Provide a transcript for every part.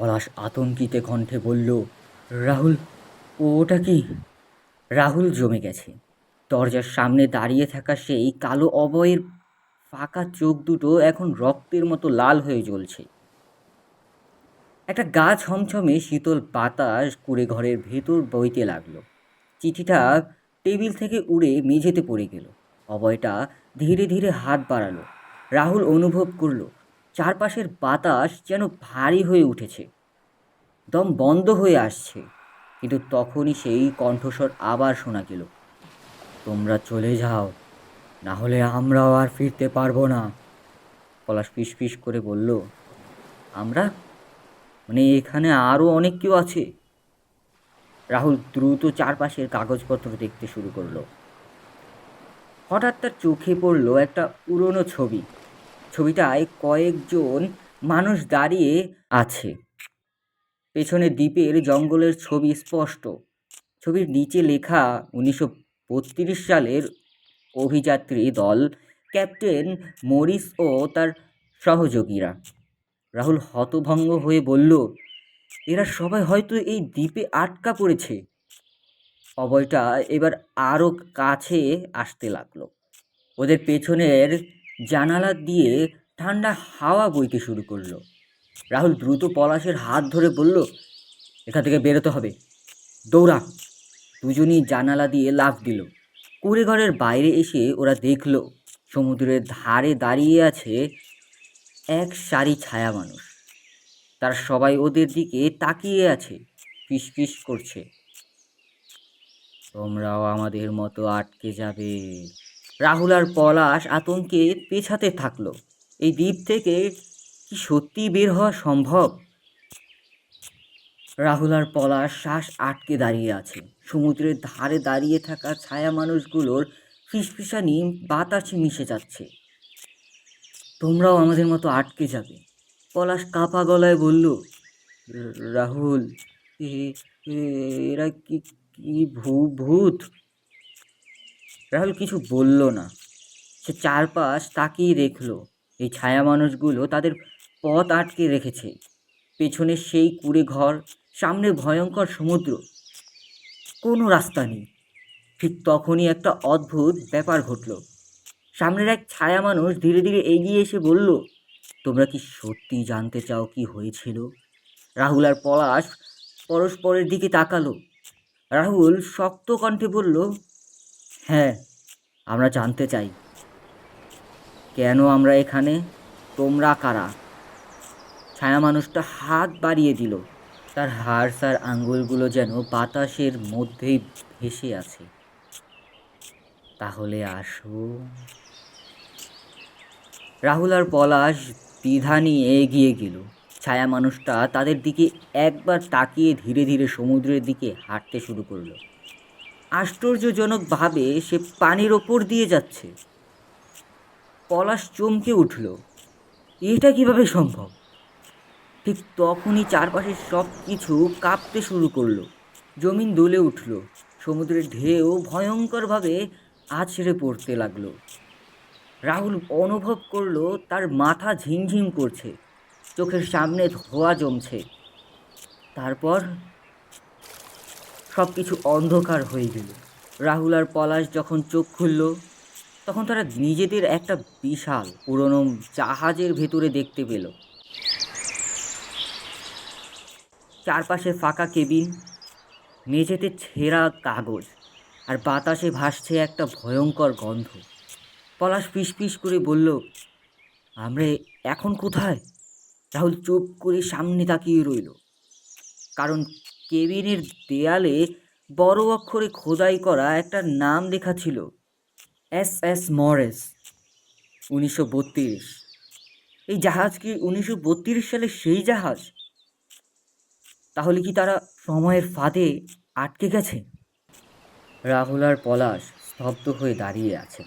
পলাশ আতঙ্কিতে কণ্ঠে বলল, রাহুল, ওটা কি? রাহুল জমে গেছে। দরজার সামনে দাঁড়িয়ে থাকা সেই কালো অবয়ের ফাঁকা চোখ দুটো এখন রক্তের মতো লাল হয়ে জ্বলছে। একটা গা ছমছমে শীতল বাতাস কুড়ে ঘরের ভেতর বইতে লাগল। চিঠিটা টেবিল থেকে উড়ে মেঝেতে পড়ে গেল। অবয়টা ধীরে ধীরে হাত বাড়ালো। রাহুল অনুভব করল চারপাশের বাতাস যেন ভারী হয়ে উঠেছে। দম বন্ধ হয়ে আসছে, কিন্তু তখনই সেই কণ্ঠস্বর আবার শোনা গেল। তোমরা চলে যাও, না হলে আমরাও আর ফিরতে পারব না। পলাশ ফিস করে বলল, আমরা? মানে এখানে আরও অনেক কেউ আছে? রাহুল দ্রুত চারপাশের কাগজপত্র দেখতে শুরু করল। হঠাৎ তার চোখে পড়ল একটা পুরনো ছবি। ছবিটায় কয়েকজন মানুষ দাঁড়িয়ে আছে। পেছনে দ্বীপের জঙ্গলের ছবি স্পষ্ট। ছবির নিচে লেখা উনিশশো বত্রিশ সালের অভিযাত্রী দল, ক্যাপ্টেন মরিস ও তার সহযোগীরা। রাহুল হতভঙ্গ হয়ে বলল, এরা সবাই হয়তো এই দ্বীপে আটকা পড়েছে। অবয়টা এবার আরও কাছে আসতে লাগল। ওদের পেছনের জানালা দিয়ে ঠান্ডা হাওয়া বইতে শুরু করল। রাহুল দ্রুত পলাশের হাত ধরে বলল, এখান থেকে বেরোতে হবে। দৌড়া। দুজনই জানালা দিয়ে লাফ দিল। কুড়ে ঘরের বাইরে এসে ওরা দেখল, সমুদ্রের ধারে দাঁড়িয়ে আছে এক সারি ছায়া মানুষ। তারা সবাই ওদের দিকে তাকিয়ে আছে ফিস করছে। তোমরাও আমাদের মতো আটকে যাবে। রাহুল আর পলাশ আতঙ্কে পেছাতে থাকল। এই দ্বীপ থেকে কি সত্যি বের হওয়া সম্ভব? রাহুল আর পলাশ শ্বাস আটকে দাঁড়িয়ে আছে। সমুদ্রের ধারে দাঁড়িয়ে থাকা ছায়া মানুষগুলোর ফিসফিসানি বাতাসে মিশে যাচ্ছে। তোমরাও আমাদের মতো আটকে যাবে। পলাশ কাপা গলায় বলল রাহুল এরা কি কি ভূত? রাহুল কিছু বলল না। সে চারপাশ তাকিয়ে দেখল। এই ছায়া মানুষগুলো তাদের পথ আটকে রেখেছে। পেছনে সেই কুড়ে ঘর, সামনে ভয়ঙ্কর সমুদ্র। কোনো রাস্তা নেই। ঠিক তখনই একটা অদ্ভুত ব্যাপার ঘটল। সামনের এক ছায়া মানুষ ধীরে ধীরে এগিয়ে এসে বলল, তোমরা কি সত্যি জানতে চাও কি হয়েছিল? রাহুল আর পলাশ পরস্পরের দিকে তাকালো। রাহুল শক্ত কণ্ঠে বলল হ্যাঁ আমরা জানতে চাই। কেন আমরা এখানে? তোমরা কারা? ছায়া মানুষটা হাত বাড়িয়ে দিল। তার হাড় আর আঙ্গুলগুলো যেন বাতাসের মধ্যেই ভেসে আছে। তাহলে আসো। রাহুল আর পলাশ দ্বিধা নিয়ে এগিয়ে গেল। ছায়া মানুষটা তাদের দিকে একবার তাকিয়ে ধীরে ধীরে সমুদ্রের দিকে হাঁটতে শুরু করল। আশ্চর্যজনকভাবে সে পানির ওপর দিয়ে যাচ্ছে। পলাশ চমকে উঠল। এটা কীভাবে সম্ভব? ঠিক তখনই চারপাশের সব কিছু কাঁপতে শুরু করল। জমিন দুলে উঠল। সমুদ্রের ঢেউ ভয়ঙ্করভাবে আছড়ে পড়তে লাগল। রাহুল অনুভব করল, তার মাথা ঝিমঝিম করছে। চোখের সামনে ধোয়া জমছে। তারপর সব কিছু অন্ধকার হয়ে গেল। রাহুল আর পলাশ যখন চোখ খুলল, তখন তারা নিজেদের একটা বিশাল পুরনো জাহাজের ভেতরে দেখতে পেল। চারপাশে ফাঁকা কেবিন, মেঝেতে ছেঁড়া কাগজ, আর বাতাসে ভাসছে একটা ভয়ঙ্কর গন্ধ। পলাশ পিস করে বলল, আমরা এখন কোথায়? রাহুল চুপ করে সামনে তাকিয়ে রইল, কারণ কেবিনের দেয়ালে বড় অক্ষরে খোদাই করা একটা নাম লেখা ছিল, এস এস মরেস, উনিশশো বত্রিশ। এই জাহাজ কি উনিশশো বত্রিশ সালে সেই জাহাজ? তাহলে কি তারা সময়ের ফাঁদে আটকে গেছে? রাহুল আর পলাশ স্তব্ধ হয়ে দাঁড়িয়ে আছে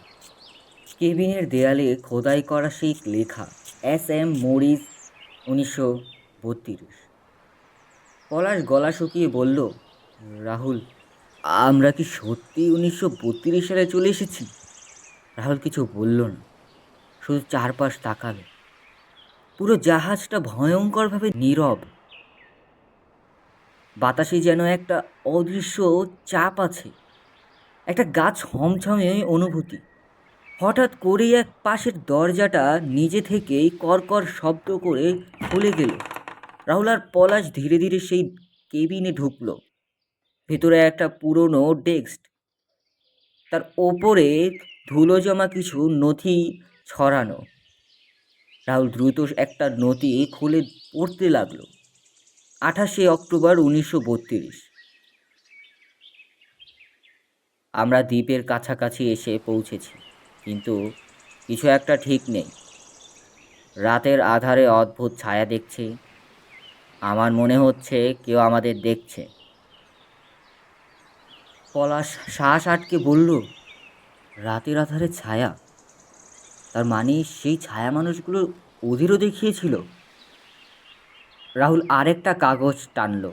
কেবিনের দেয়ালে খোদাই করা সেই লেখা, এস এম মরিস, উনিশশো বত্রিশ। পলাশ গলা শুকিয়ে বলল, রাহুল, আমরা কি সত্যি উনিশশো বত্রিশ সালে চলে এসেছি? রাহুল কিছু বলল না, শুধু চারপাশ তাকালো। পুরো জাহাজটা ভয়ঙ্করভাবে নীরব। বাতাসে যেন একটা অদৃশ্য চাপ আছে, একটা গাছ ছমছমে অনুভূতি। হঠাৎ করেই এক পাশের দরজাটা নিজে থেকেই করকর শব্দ করে খুলে গেল। রাহুল আর পলাশ ধীরে ধীরে সেই কেবিনে ঢুকলো। ভেতরে একটা পুরনো ডেস্ক। তার ওপরে ধুলো জমা কিছু নথি ছড়ানো। রাহুল দ্রুত একটা নথি খুলে পড়তে লাগল। আঠাশে অক্টোবর উনিশশো বত্রিশ। আমরা দ্বীপের কাছাকাছি এসে পৌঁছেছি, কিন্তু কিছু একটা ঠিক নেই। রাতের আধারে অদ্ভুত ছায়া দেখছি। আমার মনে হচ্ছে কেউ আমাদের দেখছে। পলাশ শ্বাস আটকে বলল, রাতের আধারে ছায়া। তার মানে সেই ছায়া মানুষগুলো ওদেরও দেখিয়েছিল? রাহুল আরেকটা কাগজ টানল,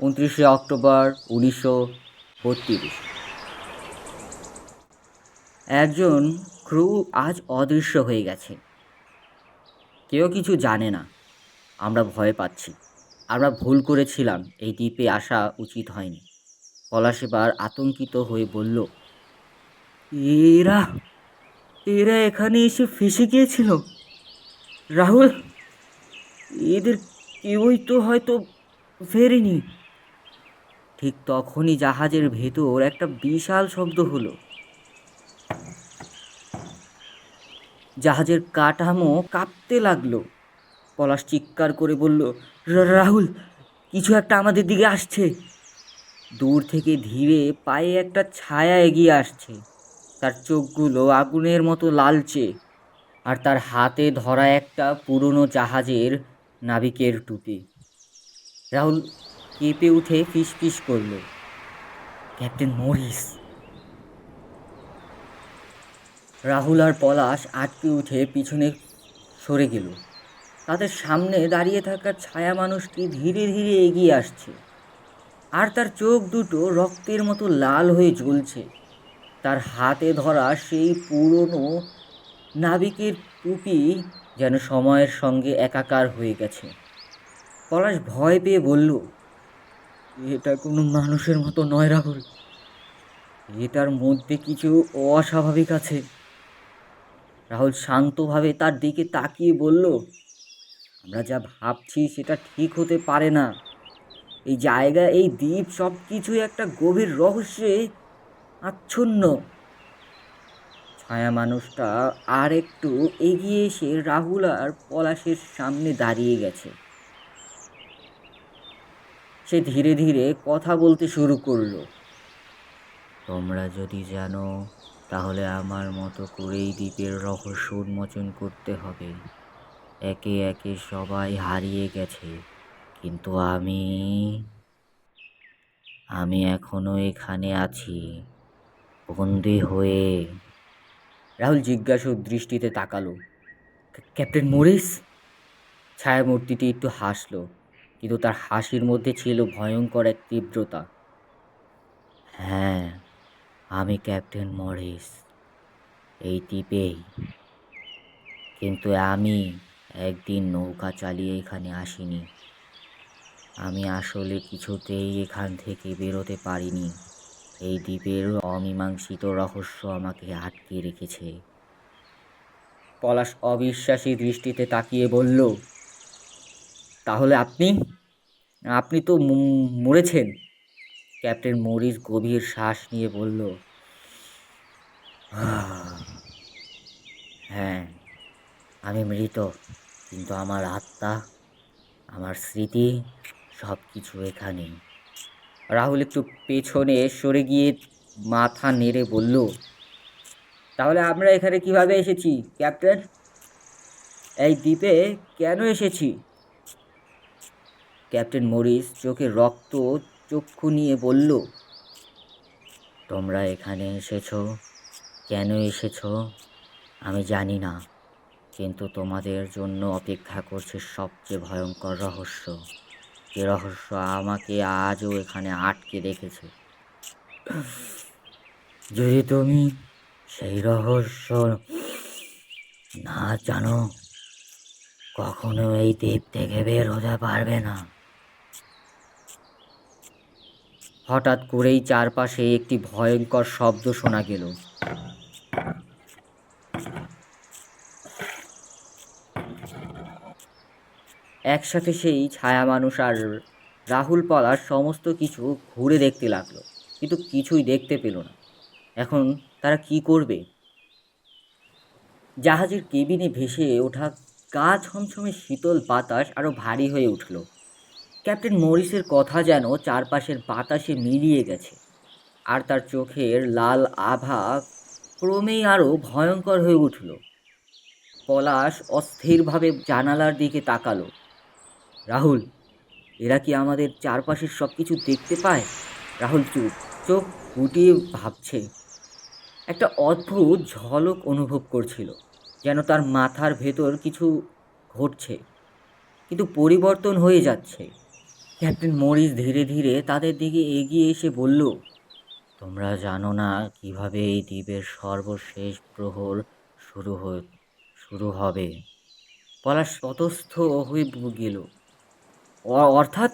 উনত্রিশে অক্টোবর উনিশশো বত্রিশ। একজন ক্রু আজ অদৃশ্য হয়ে গেছে। কেউ কিছু জানে না। আমরা ভয় পাচ্ছি। আমরা ভুল করেছিলাম, এই দ্বীপে আসা উচিত হয়নি। পলাশ এবার আতঙ্কিত হয়ে বলল, এরা এরা এখানে এসে ফেসে গিয়েছিল। রাহুল, এদের কেউই তো হয়তো ফেরেনি। ঠিক তখনই জাহাজের ভেতর একটা বিশাল শব্দ হলো। জাহাজের কাঠামো কাঁপতে লাগল। পলাশ চিৎকার করে বলল রাহুল, কিছু একটা আমাদের দিকে আসছে। দূর থেকে ধীরে পায়ে একটা ছায়া এগিয়ে আসছে। তার চোখগুলো আগুনের মতো লালচে, আর তার হাতে ধরা একটা পুরনো জাহাজের নাবিকের টুপি। রাহুল কেঁপে উঠে ফিস ফিস করল, ক্যাপ্টেন মরিস। রাহুল আর পলাশ আটকে উঠে পিছনে সরে গেল। তাদের সামনে দাঁড়িয়ে থাকা ছায়া মানুষটি ধীরে ধীরে এগিয়ে আসছে। আর তার চোখ দুটো রক্তের মতো লাল হয়ে জ্বলছে। তার হাতে ধরা সেই পুরনো নাবিকের টুপি যেন সময়ের সঙ্গে একাকার হয়ে গেছে। পলাশ ভয় পেয়ে বলল, এটা কোনো মানুষের মতো নয় রাহুল। এটার মধ্যে কিছু অস্বাভাবিক আছে। রাহুল শান্তভাবে তার দিকে তাকিয়ে বলল আমরা যা ভাবছি সেটা ঠিক হতে পারে না। এই জায়গা এই দ্বীপ সব কিছুই একটা গভীর রহস্যে আচ্ছন্ন। ছায়া মানুষটা আর একটু এগিয়ে এসে রাহুল আর পলাশের সামনে দাঁড়িয়ে গেছে। সে ধীরে ধীরে কথা বলতে শুরু করল। তোমরা যদি জানো, তাহলে আমার মতো করেই দ্বীপের রহস্য উন্মোচন করতে হবে। একে একে সবাই হারিয়ে গেছে। কিন্তু আমি আমি এখনও এখানে আছি, বন্দি হয়ে। রাহুল জিজ্ঞাসু দৃষ্টিতে তাকালো। Captain Morris? ছায়ামূর্তিটি একটু হাসলো, কিন্তু তার হাসির মধ্যে ছিল ভয়ঙ্কর এক তীব্রতা। হ্যাঁ আমি ক্যাপ্টেন মরিস, এই দ্বীপেই। কিন্তু আমি একদিন নৌকা চালিয়ে এখানে আসিনি। আমি আসলে কিছুতেই এখান থেকে বেরোতে পারিনি। এই দ্বীপের অমীমাংসিত রহস্য আমাকে আটকে রেখেছে। পলাশ অবিশ্বাসী দৃষ্টিতে তাকিয়ে বলল, তাহলে আপনি? আপনি তো মরেছেন। ক্যাপ্টেন মরিস গভীর শ্বাস নিয়ে বলল হ্যাঁ আমি মৃত। কিন্তু আমার আত্মা, আমার স্মৃতি সব কিছু এখানে। রাহুল একটু পেছনে সরে গিয়ে মাথা নেড়ে বলল, তাহলে আমরা এখানে কীভাবে এসেছি, ক্যাপ্টেন? এই দ্বীপে কেন এসেছি? ক্যাপ্টেন মরিস চোখে রক্ত, চক্ষু নিয়ে বলল, তোমরা এখানে এসেছ? কেন এসেছ? আমি জানি না। কিন্তু তোমাদের জন্য অপেক্ষা করছে সবচেয়ে ভয়ঙ্কর রহস্য। যে রহস্য আমাকে আজও এখানে আটকে রেখেছে। যদি তুমি সেই রহস্য না জানো, কখনো এই দ্বীপ থেকে বের হতে পারবে না। হঠাৎ করেই চারপাশে একটি ভয়ঙ্কর শব্দ শোনা গেল। একসাথে সেই ছায়া মানুষ আর রাহুল পলাশ সমস্ত কিছু ঘুরে দেখতে লাগল, কিন্তু কিছুই দেখতে পেল না। এখন তারা কি করবে? জাহাজের কেবিনে ভেসে ওঠা গা ছমছমে শীতল বাতাস আরও ভারী হয়ে উঠল। ক্যাপ্টেন মরিসের কথা যেন চারপাশের বাতাসে মিলিয়ে গেছে, আর তার চোখের লাল আভা ক্রমেই আরও ভয়ঙ্কর হয়ে উঠল। পলাশ অস্থিরভাবে জানালার দিকে তাকালো। রাহুল, এরা কি আমাদের চারপাশের সব কিছু দেখতে পায়? রাহুল চুপ, চোখ ফুটিয়ে ভাবছে। একটা অদ্ভুত ঝলক অনুভব করছিল, যেন তার মাথার ভেতর কিছু ঘটছে, কিন্তু পরিবর্তন হয়ে যাচ্ছে। ক্যাপ্টেন মরিস ধীরে ধীরে তাদের দিকে এগিয়ে এসে বলল, তোমরা জানো না কীভাবে এই দ্বীপের সর্বশেষ প্রহর শুরু শুরু হবে? পলাশ ততস্থ হয়ে গেল। অর্থাৎ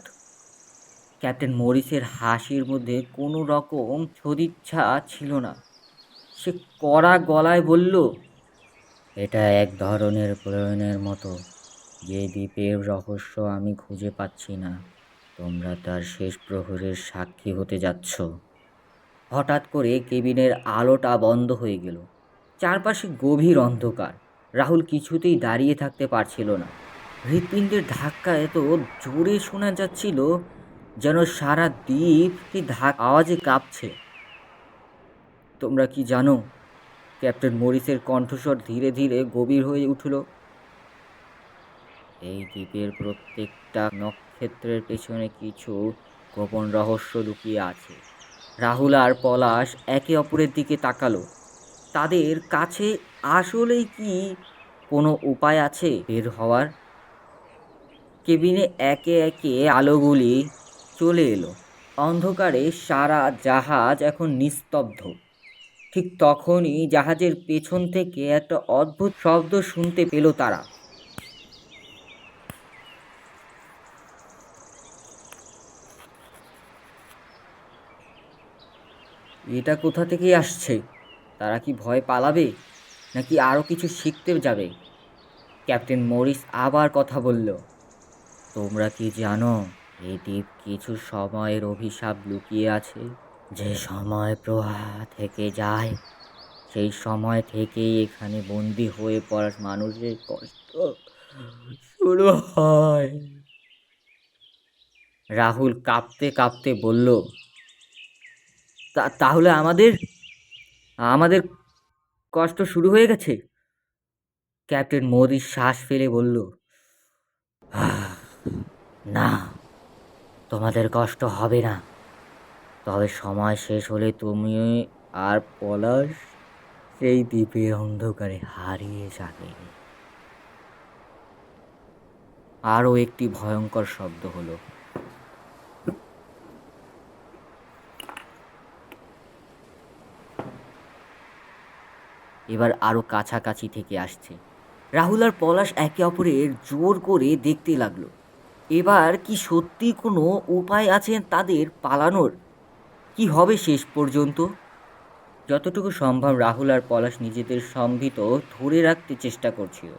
ক্যাপ্টেন মরিসের হাসির মধ্যে কোনো রকম সদিচ্ছা ছিল না। সে কড়া গলায় বলল, এটা এক ধরনের প্রয়োজনের মতো। যে দ্বীপের রহস্য আমি খুঁজে পাচ্ছি না। তোমরা তার শেষ প্রহরের সাক্ষী হতে যাচ্ছ। হঠাৎ করে কেবিনের আলোটা বন্ধ হয়ে গেল। চারপাশে গভীর অন্ধকার। রাহুল কিছুতেই দাঁড়িয়ে থাকতে পারছিল না। হৃৎপিণ্ডের ধাক্কা এত জোরে শোনা যাচ্ছিল যেন সারা দ্বীপটি ধাক আওয়াজে কাঁপছে। তোমরা কি জানো, ক্যাপ্টেন মরিসের কণ্ঠস্বর ধীরে ধীরে গভীর হয়ে উঠল। এই দ্বীপের প্রত্যেকটা নক্ষত্রের পেছনে কিছু গোপন রহস্য লুকিয়ে আছে। রাহুল আর পলাশ একে অপরের দিকে তাকালো। তাদের কাছে আসলেই কি কোনো উপায় আছে বের হওয়ার? কেবিনে একে একে আলোগুলি চলে এলো। অন্ধকারে সারা জাহাজ এখন নিস্তব্ধ। ঠিক তখনই জাহাজের পেছন থেকে একটা অদ্ভুত শব্দ শুনতে পেল তারা। এটা কোথা থেকে আসছে? তারা কি ভয় পালাবে? নাকি আরও কিছু শিখতে যাবে? ক্যাপ্টেন মরিস আবার কথা বলল। তোমরা কি জানো এই দ্বীপ কিছু সময়ের অভিশাপ লুকিয়ে আছে? যে সময় প্রবাহ থেকে যায় সেই সময় থেকেই এখানে বন্দি হয়ে পড়া মানুষের কষ্ট শুরু হয়। রাহুল কাঁপতে কাঁপতে বলল "তা- তাহলে আমাদের আমাদের কষ্ট শুরু হয়ে গেছে? ক্যাপ্টেন মোদি শ্বাস ফেলে বলল "আহ, না, তোমাদের কষ্ট হবে না। তবে সময় শেষ হলে তুমি আর পলাশ সেই দ্বীপের অন্ধকারে হারিয়ে যাবে। আরও একটি ভয়ঙ্কর শব্দ হলো। এবার আরও কাছাকাছি থেকে আসছে। রাহুল আর পলাশ একে অপরের জোর করে দেখতে লাগল। এবার কি সত্যি কোনো উপায় আছে তাদের পালানোর? কি হবে শেষ পর্যন্ত? যতটুকু সম্ভব রাহুল আর পলাশ নিজেদের সম্ভিত ধরে রাখতে চেষ্টা করছিল।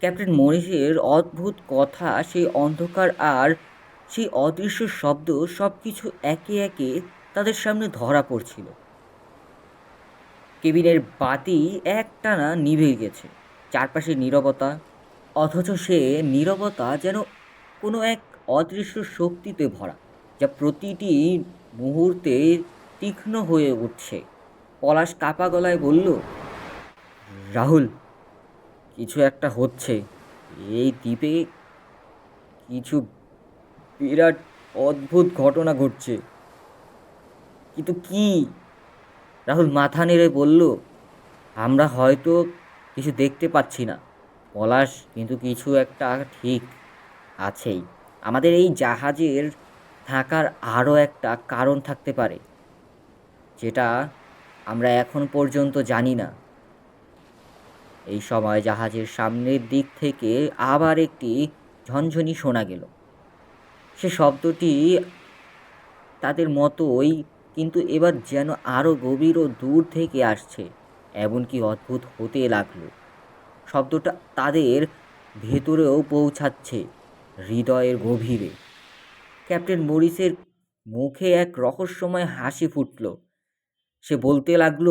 ক্যাপ্টেন মরিসের অদ্ভুত কথা, সেই অন্ধকার আর সেই অদৃশ্য শব্দ সব কিছু একে একে তাদের সামনে ধরা পড়ছিল। কেবিনের বাতি একটানা নিভে গেছে, চারপাশে নীরবতা, অথচ সে নীরবতা যেন কোনো এক অদৃশ্য শক্তিতে ভরা, যা প্রতিটি মুহূর্তে তীক্ষ্ণ হয়ে উঠছে। পলাশ কাপা গলায় বলল, রাহুল, কিছু একটা হচ্ছে। এই দ্বীপে কিছু বিরাট অদ্ভুত ঘটনা ঘটছে। কিন্তু কি? রাহুল মাথা নেড়ে বলল, আমরা হয়তো কিছু দেখতে পাচ্ছি না। পলাশ, কিন্তু কিছু একটা ঠিক। আছেই। আমাদের এই জাহাজের থাকার আরও একটা কারণ থাকতে পারে, যেটা আমরা এখন পর্যন্ত জানি না। এই সময় জাহাজের সামনের দিক থেকে আবার একটি ঝনঝনি শোনা গেল। সে শব্দটি তাদের মতোই, কিন্তু এবার যেন আরও গভীর ও দূর থেকে আসছে, এমনকি অদ্ভুত হতে লাগল। শব্দটা তাদের ভেতরেও পৌঁছাচ্ছে। হৃদয়ের গভীরে। ক্যাপ্টেন মরিসের মুখে এক রহস্যময় হাসি ফুটল। সে বলতে লাগল,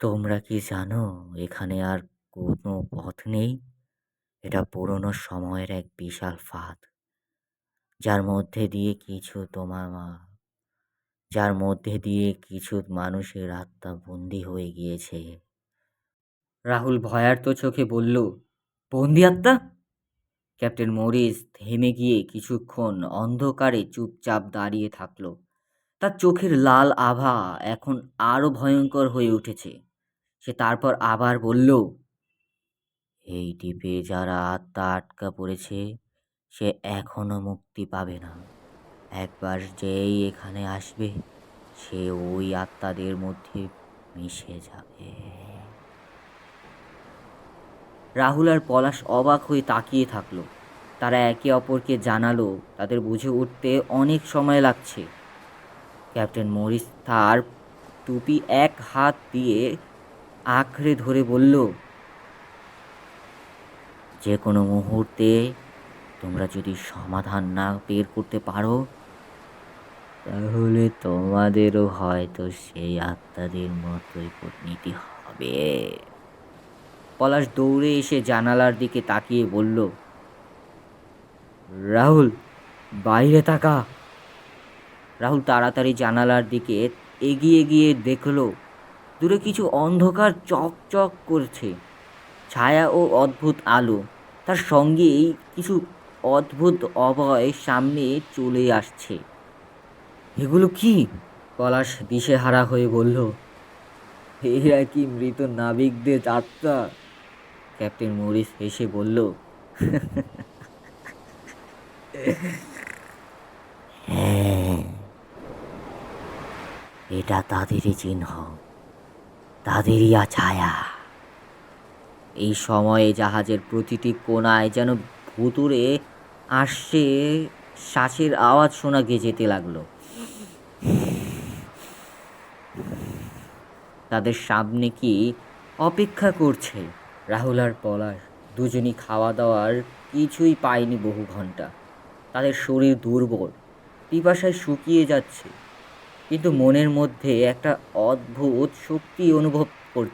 তোমরা কি জানো, এখানে আর কোনো পথ নেই? এটা পুরনো সময়ের এক বিশাল ফাঁদ। যার মধ্যে দিয়ে কিছু তোমার মা, যার মধ্যে দিয়ে কিছু মানুষের আত্মা বন্দি হয়ে গিয়েছে। রাহুল ভয়ার্ত চোখে বলল, বন্দি আত্মা? ক্যাপ্টেন মরিস থেমে গিয়ে কিছুক্ষণ অন্ধকারে চুপচাপ দাঁড়িয়ে থাকল। তার চোখের লাল আভা এখন আরও ভয়ঙ্কর হয়ে উঠেছে। সে তারপর আবার বলল, এই দ্বীপে যারা আত্মা আটকা পড়েছে, সে এখনও মুক্তি পাবে না। একবার যেই এখানে আসবে, সে ওই আত্মাদের মধ্যে মিশে যাবে। রাহুল আর পলাশ অবাক হয়ে তাকিয়ে থাকল। তারা একে অপরকে জানালো, তাদের বুঝে উঠতে অনেক সময় লাগছে। ক্যাপ্টেন মরিস তার টুপি এক হাত দিয়ে আঁকড়ে ধরে বলল, যে কোনো মুহূর্তে তোমরা যদি সমাধান না বের করতে পারো, তাহলে তোমাদেরও হয়তো সেই আত্মাদের মতোই পরিণতি হবে। পলাশ দৌড়ে এসে জানালার দিকে তাকিয়ে বলল, রাহুল, বাইরে তাকা। রাহুল তাড়াতাড়ি জানালার দিকে এগিয়ে গিয়ে দেখল, দূরে কিছু অন্ধকার চকচক করছে। ছায়া ও অদ্ভুত আলো, তার সঙ্গেই কিছু অদ্ভুত অভয় সামনে চলে আসছে। এগুলো কি? পলাশ দিশেহারা হয়ে বলল, এরা কি মৃত নাবিকদের আত্মা? ক্যাপ্টেন মরিস হেসে বলল হ্যাঁ এটা তাদেরই চিহ্ন, তাদেরই ছায়া। এই সময়ে জাহাজের প্রতিটি কোণায় যেন ভুতুরে আসছে শ্বাসের আওয়াজ শোনা গিয়ে যেতে লাগল। তাদের সামনে কি অপেক্ষা করছে? রাহুল আর পলাশ দুজনই খাওয়া দাওয়ার কিছুই পায়নি বহু ঘণ্টা। তাদের শরীর দুর্বল, পিপাসায় শুকিয়ে যাচ্ছে। কিন্তু মনের মধ্যে একটা অদ্ভুত শক্তি অনুভব কর,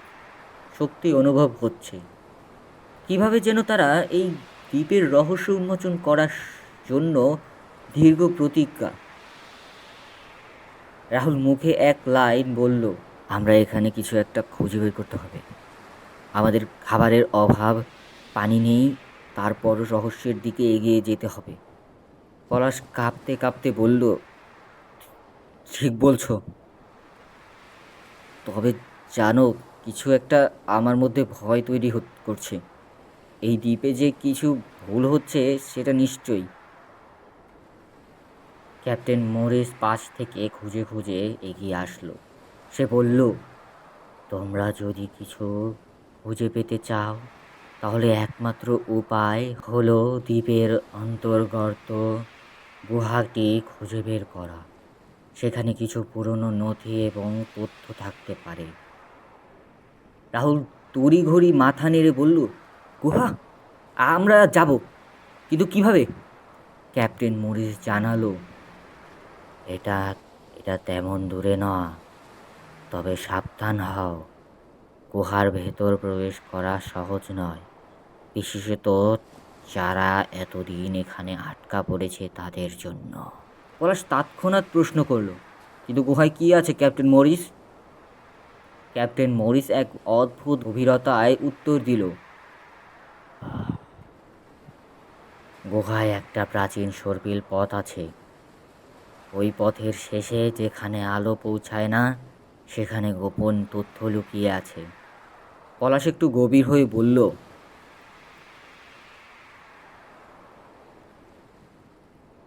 শক্তি অনুভব হচ্ছে। কীভাবে যেন তারা এই দ্বীপের রহস্য উন্মোচন করার জন্য দীর্ঘ প্রতিজ্ঞা। রাহুল মুখে এক লাইন বলল, আমরা এখানে কিছু একটা খুঁজে বের করতে হবে। আমাদের খাবারের অভাব, পানি নেই, তারপর রহস্যের দিকে এগিয়ে যেতে হবে। পলাশ কাঁপতে কাঁপতে বলল, ঠিক বলছো। তবে জানো, কিছু একটা আমার মধ্যে ভয় তৈরি করছে। এই দ্বীপে যে কিছু ভুল হচ্ছে, সেটা নিশ্চয়ই। ক্যাপ্টেন মোরিস পাশ থেকে খুঁজে খুঁজে এগিয়ে আসলো। সে বলল, তোমরা যদি কিছু খুঁজে পেতে চাও, তাহলে একমাত্র উপায় হলো দ্বীপের অন্তর্গত গুহাটি খুঁজে বের করা। সেখানে কিছু পুরনো নথি এবং তথ্য থাকতে পারে। রাহুল, তড়িঘড়ি মাথা নেড়ে বলল, গুহা, আমরা যাব। কিন্তু কীভাবে? ক্যাপ্টেন মরিস জানালো, এটা এটা তেমন দূরে না। তবে সাবধান হও। গুহার ভেতর প্রবেশ করা সহজ নয়। বিশেষত যারা এতদিন এখানে আটকা পড়েছে তাদের জন্য। পলাশ তৎক্ষণাৎ প্রশ্ন করল, কিন্তু গুহায় কী আছে, ক্যাপ্টেন মরিস? ক্যাপ্টেন মরিস এক অদ্ভুত গভীরতায় উত্তর দিল, গুহায় একটা প্রাচীন সর্পিল পথ আছে। ওই পথের শেষে যেখানে আলো পৌঁছায় না সেখানে গোপন তথ্য লুকিয়ে আছে। পলাশ একটু গভীর হয়ে বলল,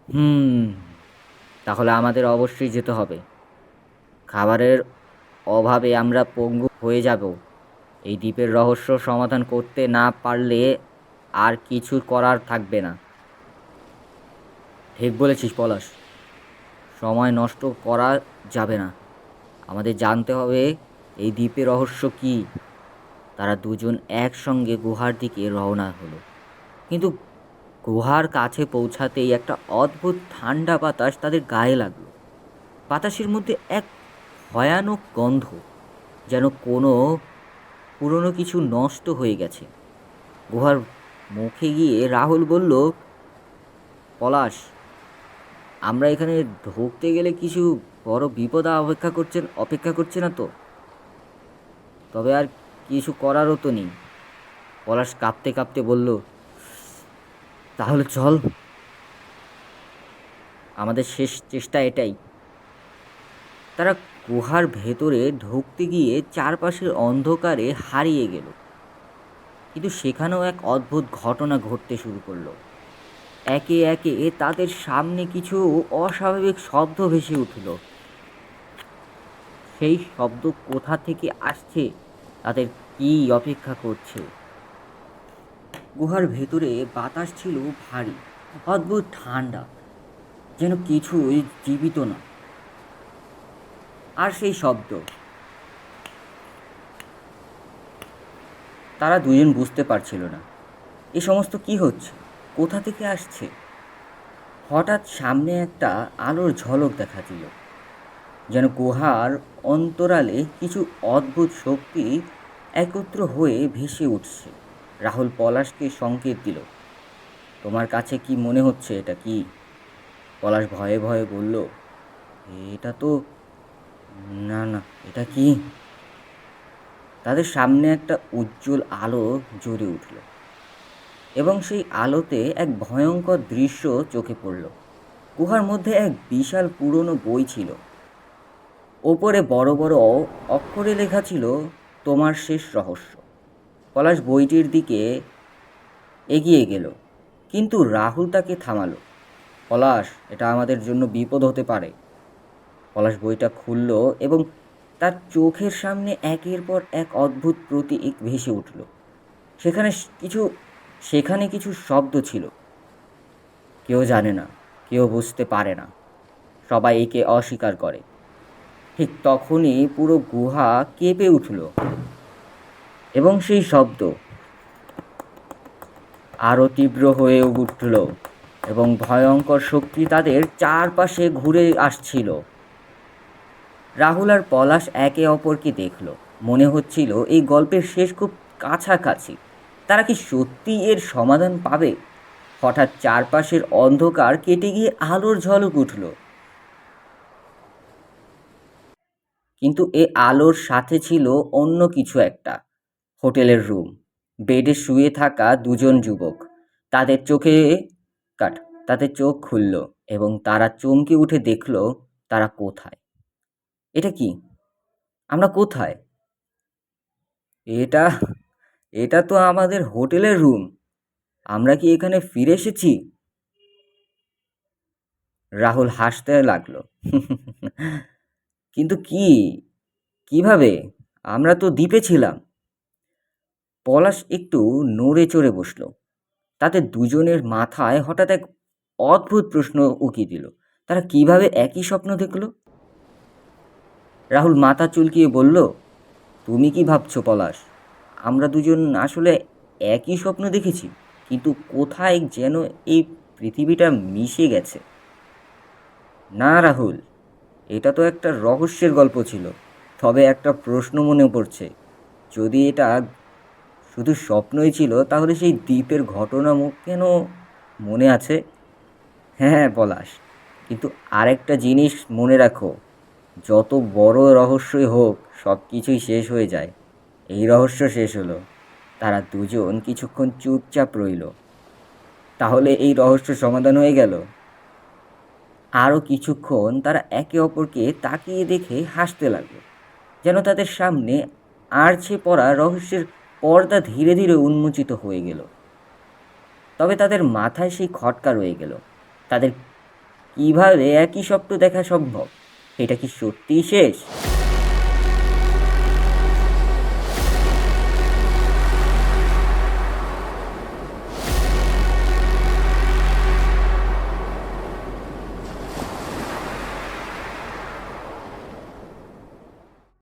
হুম, তাহলে আমাদের অবশ্যই যেতে হবে। খাবারের অভাবে আমরা পঙ্গু হয়ে যাব। এই দ্বীপের রহস্য সমাধান করতে না পারলে আর কিছু করার থাকবে না। ঠিক বলেছিস পলাশ। সময় নষ্ট করা যাবে না। আমাদের জানতে হবে এই দ্বীপের রহস্য কী। তারা দুজন একসঙ্গে গুহার দিকে রওনা হলো। কিন্তু গুহার কাছে পৌঁছাতেই একটা অদ্ভুত ঠান্ডা বাতাস তাদের গায়ে লাগল। বাতাসের মধ্যে এক ভয়ানক গন্ধ যেন কোনো পুরনো কিছু নষ্ট হয়ে গেছে। গুহার মুখে গিয়ে রাহুল বলল, পলাশ, আমরা এখানে ঢুকতে গেলে কিছু বড় বিপদ অপেক্ষা করছেন, অপেক্ষা করছে না তো। তবে আর কিছু করারও তো নেই। পলাশ কাঁপতে কাঁপতে বলল, তাহলে চল। আমাদের শেষ চেষ্টা এটাই। তারা গুহার ভেতরে ঢুকতে গিয়ে চারপাশের অন্ধকারে হারিয়ে গেল। কিন্তু সেখানেও এক অদ্ভুত ঘটনা ঘটতে শুরু করল। একে একে তাদের সামনে কিছু অস্বাভাবিক শব্দ ভেসে উঠল। সেই শব্দ কোথা থেকে আসছে? তাদের কি অপেক্ষা করছে? গুহার ভেতরে বাতাস ছিল ভারী, অদ্ভুত ঠান্ডা, যেন কিছুই জীবিত না। আর সেই শব্দ? তারা দুজন বুঝতে পারছিল না, এ সমস্ত কি হচ্ছে? কোথা থেকে আসছে? হঠাৎ সামনে একটা আলোর ঝলক দেখা দিল। যেন গুহার অন্তরালে কিছু অদ্ভুত শক্তি একত্র হয়ে ভেসে উঠছে। রাহুল পলাশকে সংকেত দিল। তোমার কাছে কি মনে হচ্ছে এটা কি? পলাশ ভয়ে ভয়ে বলল, এটা তো, না না, এটা কি? তাদের সামনে একটা উজ্জ্বল আলো জ্বলে উঠল এবং সেই আলোতে এক ভয়ঙ্কর দৃশ্য চোখে পড়ল। গুহার মধ্যে এক বিশাল পুরনো বই ছিল। ওপরে বড় বড় অক্ষরে লেখা ছিল, তোমার শেষ রহস্য। পলাশ বইটির দিকে এগিয়ে গেল, কিন্তু রাহুল তাকে থামালো। পলাশ, এটা আমাদের জন্য বিপদ হতে পারে। পলাশ বইটা খুলল এবং তার চোখের সামনে একের পর এক অদ্ভুত প্রতীক ভেসে উঠল। সেখানে কিছু সেখানে কিছু শব্দ ছিল। কেউ জানে না, কেউ বুঝতে পারে না। সবাই একে অস্বীকার করে। ঠিক তখনই পুরো গুহা কেঁপে উঠল এবং সেই শব্দ আরও তীব্র হয়ে উঠল এবং ভয়ঙ্কর শক্তি তাদের চারপাশে ঘুরে আসছিল। রাহুল আর পলাশ একে অপরকে দেখল। মনে হচ্ছিল এই গল্পের শেষ খুব কাছাকাছি। তারা কি সত্যি এর সমাধান পাবে? হঠাৎ চারপাশের অন্ধকার কেটে গিয়ে আলোর ঝলক উঠল। কিন্তু এ আলোর সাথে ছিল অন্য কিছু একটা। হোটেলের রুম। বেডে শুয়ে থাকা দুজন যুবক। তাদের চোখে কাট। তাদের চোখ খুলল এবং তারা চমকে উঠে দেখল তারা কোথায়। এটা কি? আমরা কোথায়? এটা এটা তো আমাদের হোটেলের রুম। আমরা কি এখানে ফিরে এসেছি? রাহুল হাসতে লাগল। কিন্তু কি? কীভাবে? আমরা তো দ্বীপে ছিলাম। পলাশ একটু নড়ে চড়ে বসল। তাতে দুজনের মাথায় হঠাৎ এক অদ্ভুত প্রশ্ন উকি দিল। তারা কীভাবে একই স্বপ্ন দেখল? রাহুল মাথা চুলকিয়ে বলল, তুমি কি ভাবছ পলাশ? আমরা দুজন আসলে একই স্বপ্ন দেখেছি, কিন্তু কোথায় যেন এই পৃথিবীটা মিশে গেছে। না রাহুল এটা তো একটা রহস্যের গল্প ছিল। তবে একটা প্রশ্ন মনে পড়ছে। যদি এটা শুধু স্বপ্নই ছিল, তাহলে সেই দ্বীপের ঘটনা কেন মনে আছে? হ্যাঁ পলাশ। কিন্তু আরেকটা জিনিস মনে রাখো। যত বড় রহস্যই হোক, সব কিছুই শেষ হয়ে যায়। এই রহস্য শেষ হলো। তারা দুজন কিছুক্ষণ চুপচাপ রইল। তাহলে এই রহস্য সমাধান হয়ে গেল? আরও কিছুক্ষণ তারা একে অপরকে তাকিয়ে দেখে হাসতে লাগল, যেন তাদের সামনে আড়ছে পড়া রহস্যের পর্দা ধীরে ধীরে উন্মোচিত হয়ে গেল। তবে তাদের মাথায় সেই খটকা রয়ে গেল। তাদের কীভাবে একই স্বপ্ন দেখা সম্ভব, এটা কি সত্যিই শেষ?